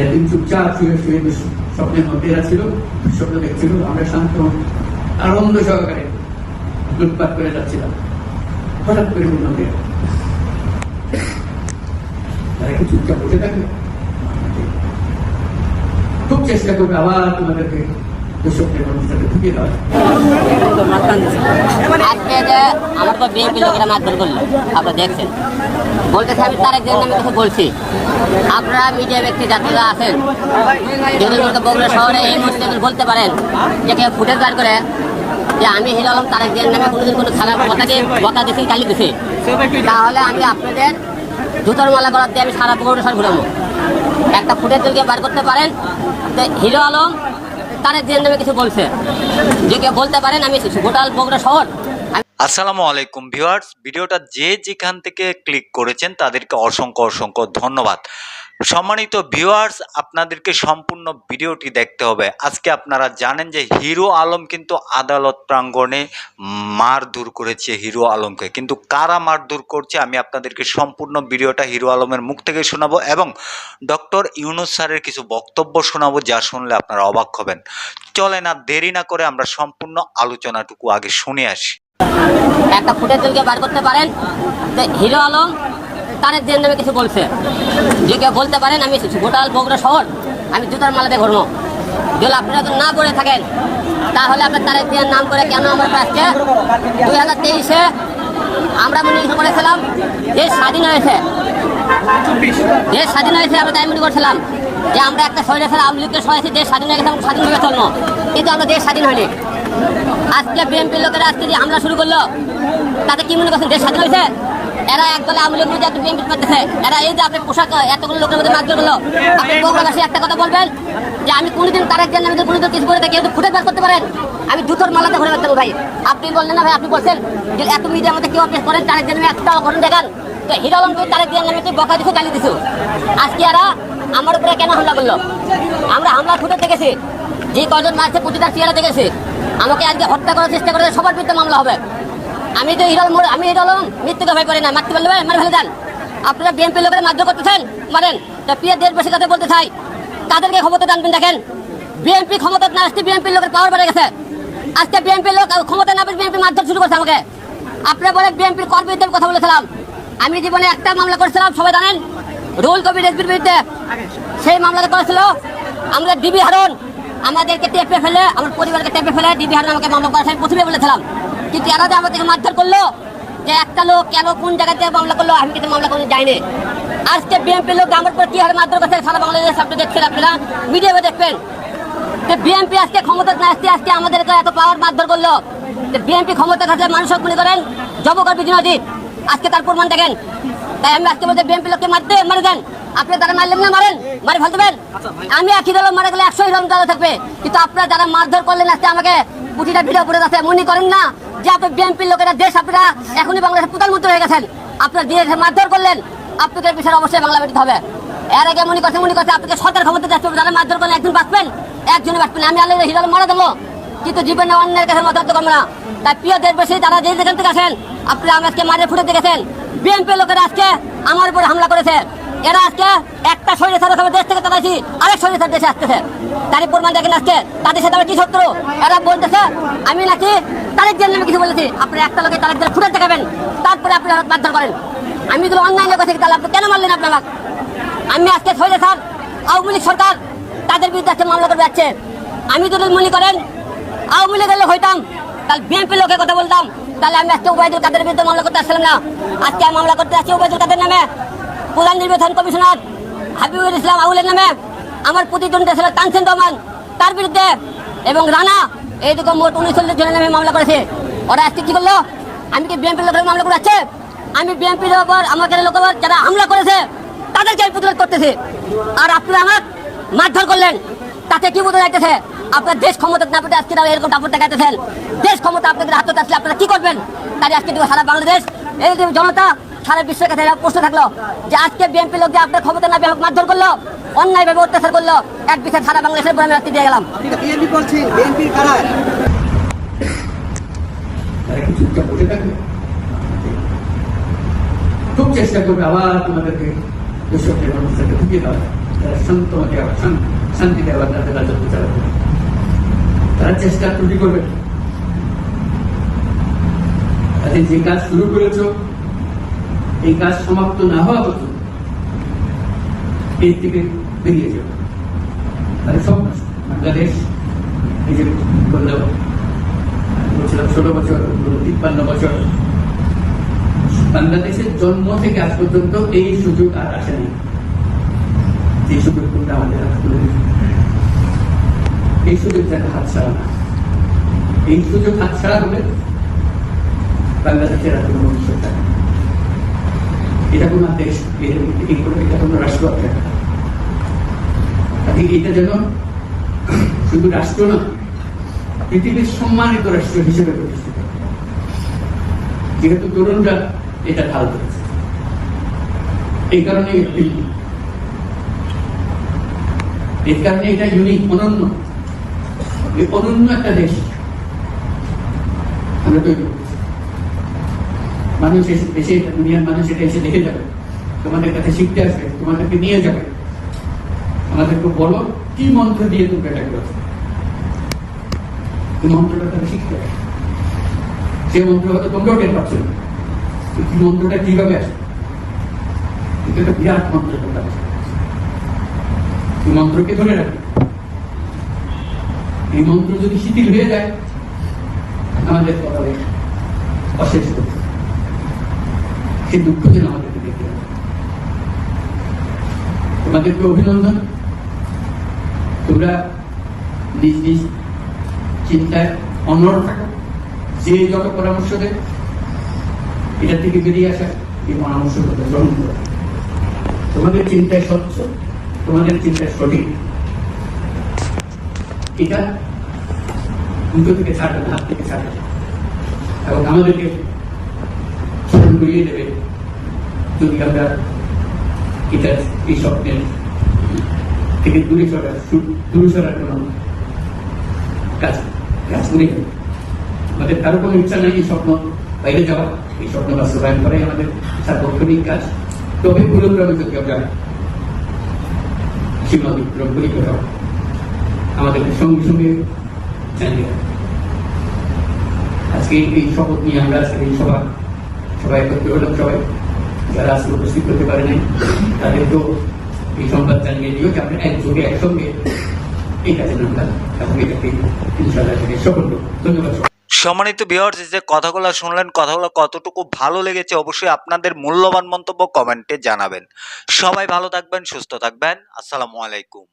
একদিন চুপচাপ শুয়ে শুয়ে স্বপ্নের মধ্যে ছিল, স্বপ্ন দেখছিল, আমরা শান্ত আনন্দ সহকারে লুটপাট করে যাচ্ছিলাম। হঠাৎ করে বললাম তারা কি চুপচাপ বসে থাকবে খুব চেষ্টা করবে আবার তোমাদেরকে আজকে যে আমার তো আমি কিছু বলছি। আপনারা ব্যক্তি যাত্রীরা আছেন শহরে এই বলতে পারেন যে কেউ ফুটেজ বার করে যে আমি হিরো আলম তারেক জিয়ার নামে কোনোদিন কোনো খারাপ কথাকে বকা দিছি, গালি দিছি, তাহলে আমি আপনাদের জুতোর মালা করার দিয়ে আমি সারা বগুড়া শহর ঘুরাবো। একটা ফুটেজ যদি বার করতে পারেন হিরো আলম তারেক জিয়ার নামে কিছু বলছে। যে কেউ বলতে পারেন, আমি গোটাল বগুড়া শহর। আসসালামু আলাইকুম ভিউয়ার্স। ভিডিওটা যে যেখান থেকে ক্লিক করেছেন, তাদেরকে অসংখ্য অসংখ্য ধন্যবাদ। সম্মানিত ভিউয়ার্স আপনাদেরকে সম্পূর্ণ ভিডিওটি দেখতে হবে। আজকে আপনারা জানেন যে হিরো আলম কিন্তু আদালত প্রাঙ্গণে মারধর করেছে হিরো আলমকে। কিন্তু কারা মারধর করছে আমি আপনাদেরকে সম্পূর্ণ ভিডিওটা হিরো আলমের মুখ থেকে শোনাবো এবং ডক্টর ইউনুস স্যারের কিছু বক্তব্য শোনাবো যা শুনলে আপনারা অবাক হবেন। চলে না, দেরি না করে আমরা সম্পূর্ণ আলোচনাটুকু আগে শুনে আসি। একটা ফুটেজ জনকে বার করতে পারেন। হিরো আলম তারেক জিয়ার নামে কিছু বলছে। যে কেউ বলতে পারেন, আমি গোটাল বগুড়া শহর, আমি জুতার মালাতে ঘুরবো। যদি আপনারা যদি না করে থাকেন, তাহলে আপনার তারের জিয়ার নাম করে কেন আমরা আজকে দুই হাজার তেইশে আমরা মনে করেছিলাম, দেশ স্বাধীন হয়েছে। দেশ স্বাধীন হয়েছে, আমরা তাই মনে করছিলাম যে আমরা একটা শরীরে ফেলে আওয়ামী লীগকে সহায়ছি দেশ স্বাধীন হয়ে গেছে, আমরা স্বাধীনভাবে চলবো। কিন্তু আমরা দেশ স্বাধীন হয়নি। আজকে বিএনপির লোকেরা আজকে যে হামলা শুরু করল, তাতে কি মনে করছেন, দেশ স্বাধীন হয়েছে? এরা এক দলে আওয়ামী লীগ একটা বিএনপি করতেছে। এরা এই যে আপনি পোশাক, এতগুলো লোকের মধ্যে মারধর করল। আপনি বগুড়াবাসী একটা কথা বলবেন? যে আমি কোনোদিন তারেক জানি আমি কোনোদিন কিছু করে থাকি কেউ ফুটে বের করতে পারেন, আমি জুতোর মালাতে ঘুরে বেড়াতে ভাই। আপনি বললেন না ভাই, আপনি বলছেন যে এত মিডিয়ার মধ্যে কেউ আপনি করেন তারেক জানি একটা করেন দেখান তো হিরো তুই তারেক জানি আমি তুই বকা দিছো, গালি দিছো। আজকে এরা আমার উপরে কেন হামলা করল? আমরা হামলা ফুটে দেখেছি। যে কজন মারছে, প্রতিটা চেয়ারে দেখেছি। আমাকে আজকে হত্যা করার চেষ্টা করে সবার বিরুদ্ধে মামলা হবে। আমি তো হিরল মোড় আমি হিরল মৃত্যুকে ভয় করি না। মারতে পারলে ভাই, মারে ফেলে দেন। আপনারা বিএনপি লোকের মারধর করতেছেন মারেন। তা দেড় বেশি কথা বলতে চাই, তাদেরকে ক্ষমতা টানবেন দেখেন। বিএনপি ক্ষমতা না আসতে বিএনপি লোকের পাওয়ার বেড়ে গেছে। আজকে বিএনপি লোক ক্ষমতা না বিএনপি মারধর শুরু করছে আমাকে। আপনি বলে বিএনপির কর বিরুদ্ধে কথা বলেছিলাম। আমি জীবনে একটা মামলা করেছিলাম, সবাই জানেন? রুল কবির রেসবির বিরুদ্ধে। সেই মামলাটা করেছিল। আমরা ডিবি হারন। আমাদেরকে টেপে ফেলে, আমার পরিবারকে টেপে ফেলে ডিবি হারন আমাকে মামলা করার আমি প্রথমে বলেছিলাম। কিন্তু এরা যে আমাদেরকে মারধর করল, যে একটা লোক কেন কোন জায়গাতে মামলা করল, আমি কিন্তু মামলা করতে যাইনি। আজকে বিএনপি লোক আমার উপর কি হারে মারধর করছে, সারা বাংলাদেশ আপনি দেখছেন আপনারা ভিডিও দেখবেন। যে বিএনপি আজকে ক্ষমতা না আসতে আজকে আমাদেরকে এত পাওয়ার মারধর করল। যে বিএনপি ক্ষমতা থাকলে মানুষ মনে করেন জবকর বিজয় আজকে তার প্রমাণ দেখেন। তাই আমি আজকে বলতে বিএনপি লোককে মারতে, মারে দেন। আপনি তারা মারলেন না, মারেন, মারি ফেলতে দেবেন আমি একই দল, মারা গেলে একশো হিরম দল থাকবে। কিন্তু আপনারা যারা মারধর করলেন আজকে আমাকে প্রতিটা ভিডিও পড়ে যাচ্ছে মনে করেন না যে আপনি বিএনপির লোকেরা, দেশ আপনারা এখনই বাংলাদেশের প্রধানমন্ত্রী হয়ে গেছেন। আপনারা দিয়ে মারধর করলেন, আপনাদের বিষয়ে অবশ্যই বাংলা বেটিতে হবে। এর আগে মনে করছে মনে করছে আপনাকে সরকার ক্ষমতা যাচ্ছে যারা মারধর করলেন একজন বাঁচবেন, একজনই বাঁচবেন আমি আল্লাহ হিরো মারা দেবো, কিন্তু জীবনে অন্যের কাছে মত করব না। তাই প্রিয় দেশবাসী, যারা যে যেখান থেকে আসেন আপনি আমাকে মারে ফুটে দেখেছেন বিএনপি লোকেরা আজকে আমার উপরে হামলা করেছে। এরা আজকে একটা শরীরে ছাড়া দেশ থেকে তাড়াইছি আরেক শরীরে ছাড়া দেশে আসতেছে। তারই প্রমাণ দেখেন আজকে, তাদের সাথে আমার কি শত্রু? এরা বলতেছে, আমি নাকি তারেক জন্য আমি কিছু বলেছি। আপনি একটা লোকে তারেক জন্য ফুটে দেখাবেন। তারপরে আপনি মারধর করেন। আমি এগুলো অন্যান্য কথা তাহলে আপনি কেন মারলেন আপনার আমি আজকে শরীরে স্যার আওয়ামী লীগ সরকার, তাদের বিরুদ্ধে আজকে মামলা করে যাচ্ছে আমি যদি মনে করেন, আওয়ামী লীগের লোক হইতাম, তাহলে বিএনপি লোকের কথা বলতাম। তাহলে আমি আজকে উবায়দুল কাদের বিরুদ্ধে মামলা করতে আসছিলাম না। আজকে আমি মামলা করতে আসছি উবায়দুল কাদের নামে। প্রধান নির্বাচন কমিশনার হাবিবুল ইসলাম আউলের নামে আমার প্রতিদ্বন্দ্বী ছিল তানসেন রহমান তার বিরুদ্ধে এবং রানা, এই দুটো মোট উনচল্লিশ জনের নামে মামলা করেছে। ওরা আজকে কি করল? আমি কি বিএনপির লোকের মামলা করে যাচ্ছে আমি বিএনপির ওপর আমাকে লোকের যারা হামলা করেছে, তাদেরকে আমি প্রতিরোধ করতেছি। আর আপনারা আমার মারধর করলেন। তাতে কি বোঝা যাইতেছে? আপনার দেশ ক্ষমতা না পেতে আজকে এরকম দাপট দেখাইতেছেন। দেশ ক্ষমতা আপনাদের হাতে আসলে আপনারা কি করবেন? তাই আজকে সারা বাংলাদেশ, এই জনতা সারা বিশ্বের কাছে প্রশ্ন থাকল যে আজকে বিএনপি লোক যে আপনার ক্ষমতা না পেয়ে মারধর করল অন্যায়ভাবে অত্যাচার করল এক বিষয়ে সারা বাংলাদেশের উপর আমি রাত্রি দিয়ে গেলাম। খুব চেষ্টা করবে আবার তোমাদেরকে দুঃস্বপ্নের মানুষটাকে ঢুকিয়ে দেওয়া তারা শান্তমতে আবার শান- শান্তিতে আবার তাদের রাজত্ব চালাবে। তারা চেষ্টা ত্রুটি করবে। তাদের যে কাজ শুরু করেছ এই কাজ সমাপ্ত না হওয়া পর্যন্ত এর থেকে বেরিয়ে যাবে তাহলে সব বাংলাদেশ, এই যে বললাম ষোলো বছর, তিপ্পান্ন বছর। বাংলাদেশের জন্ম থেকে আজ পর্যন্ত এই সুযোগ আর আসেনি যে সুযোগ তোমরা আমাদের এই সুযোগ যেন হাত ছাড়া না এই সুযোগ হাত ছাড়া হলে বাংলাদেশের আর কোনো ভবিষ্যৎ থাকে। এটা কোনো দেশ এটা কোনো রাষ্ট্র আছে এটা যেন শুধু রাষ্ট্র না, পৃথিবীর সম্মানিত রাষ্ট্র হিসেবে প্রতিষ্ঠিত। যেহেতু তরুণরা এটা ঢাল করেছে এই কারণে এর কারণে এটা ইউনিক অনন্য। অনন্য একটা দেশ। আমরা তৈরি করছি। মানুষ এসে দেশে দুনিয়ার মানুষ এটা এসে দেখে যাবে। তোমাদের কাছে শিখতে আসবে, তোমাদেরকে নিয়ে যাবে। আমাদেরকে বলো, কি মন্ত্র দিয়ে তুমি এটা করেছ মন্ত্রটা তারা শিখতে মন্ত্র হয়তো তোমরাও টের পাচ্ছ। না। এই মন্ত্রটা কীভাবে আসে এটা একটা বিরাট মন্ত্র এই মন্ত্রকে ধরে রাখবে এই মন্ত্র যদি শিথিল হয়ে যায়, আমাদের কপালে অশেষ। সেই দুঃখ যেন তোমাদেরকে অভিনন্দন? তোমরা নিজ নিজ চিন্তায় অনর যে যত পরামর্শ দেয়, এটা থেকে বেরিয়ে আসা এই পরামর্শ গ্রহণ করো। তোমাদের চিন্তায় স্বচ্ছ, তোমাদের চিন্তায় সঠিক। এটা দুটো থেকে ছাড়বে হাত থেকে ছাড়বে এবং আমাদেরকে করিয়ে দেবে। যদি আমরা এটা এই স্বপ্নের থেকে দূরে সরার দূরে সরার কোনো কাজ কাজ করি আমাদের কারও কোনো ইচ্ছা নেই এই স্বপ্ন বাইরে যাওয়া এই স্বপ্ন বাস্তবায়ন করাই আমাদের সার্বক্ষণিক কাজ। তবে পুরোক্রমে যদি আমরা সীমা বিক্রম করি কোথাও আমাদের সঙ্গে সঙ্গে যাব। আজকে এই শপথ নিয়ে আমরা আজকে এই সভা সবাই একত্র হলাম সবাই। যারা উপস্থিত পারে নাই এই সংবাদ জানিয়ে দিও যে একযোগে, একসঙ্গে এই কাজে এটাকে ধন্যবাদ সম্মানিত ভিউয়ার্স যে কথাগুলো শুনলেন, কথাগুলো কতটুকু ভালো লেগেছে অবশ্যই আপনাদের মূল্যবান মন্তব্য কমেন্টে জানাবেন। সবাই ভালো থাকবেন, সুস্থ থাকবেন। আসসালামু আলাইকুম।